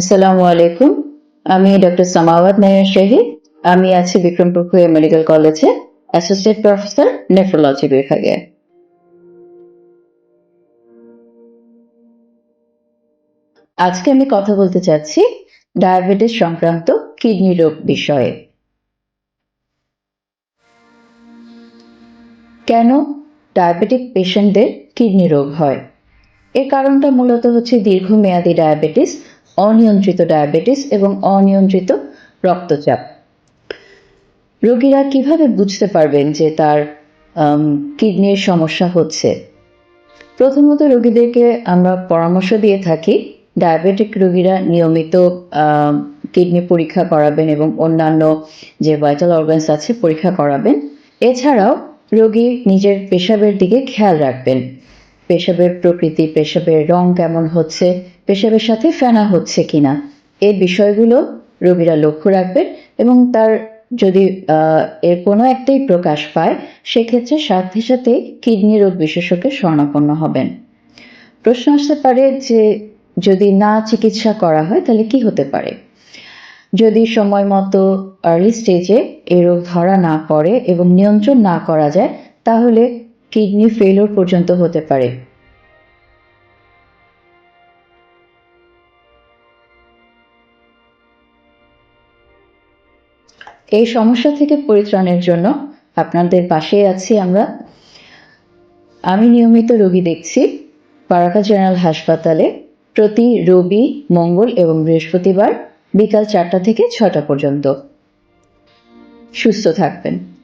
আসসালামু আলাইকুম। আমি ডক্টর সামাওয়াত নায়ার শাহী। আমি আছি বিক্রমপুর কুয়ে মেডিকেল কলেজে অ্যাসোসিয়েট প্রফেসর নেফ্রোলজি বিভাগে। আজকে আমি কথা বলতে চাচ্ছি ডায়াবেটিস সংক্রান্ত কিডনি রোগ বিষয়ে। কেন ডায়াবেটিক পেশেন্টদের কিডনি রোগ হয়? এর কারণটা মূলত হচ্ছে দীর্ঘমেয়াদী ডায়াবেটিস অনিয়ন্ত্রিত ডায়াবেটিস এবং অনিয়ন্ত্রিত রক্তচাপ। রোগীরা কীভাবে বুঝতে পারবেন যে তার কিডনির সমস্যা হচ্ছে? প্রথমত রোগীদেরকে আমরা পরামর্শ দিয়ে থাকি, ডায়াবেটিক রোগীরা নিয়মিত কিডনি পরীক্ষা করাবেন এবং অন্যান্য যে ভাইটাল অর্গানস আছে পরীক্ষা করাবেন। এছাড়াও রোগী নিজের পেশাবের দিকে খেয়াল রাখবেন। পেশাবের প্রকৃতি, পেশাবের রং কেমন হচ্ছে, পেশাবের সাথে ফেনা হচ্ছে কিনা, এই বিষয়গুলো রোগীরা লক্ষ্য রাখবেন এবং তার যদি এর কোনো একটাই প্রকাশ পায়, সেক্ষেত্রে সাথে সাথে কিডনি রোগ বিশেষজ্ঞের শরণাপন্ন হবেন। প্রশ্ন আসতে পারে যে, যদি না চিকিৎসা করা হয়, তাহলে কি হতে পারে? যদি সময় মতো আর্লি স্টেজে এই রোগ ধরা না পড়ে এবং নিয়ন্ত্রণ না করা যায়, তাহলে কিডনি ফেলিওর পর্যন্ত হতে পারে। এই সমস্যা থেকে পরিত্রাণের জন্য আপনাদের পাশে আছি আমরা। আমি নিয়মিত রোগী দেখছি বারাকা জেনারেল হাসপাতালে প্রতি রবি, মঙ্গল এবং বৃহস্পতিবার বিকাল চারটা থেকে ছটা পর্যন্ত। সুস্থ থাকবেন।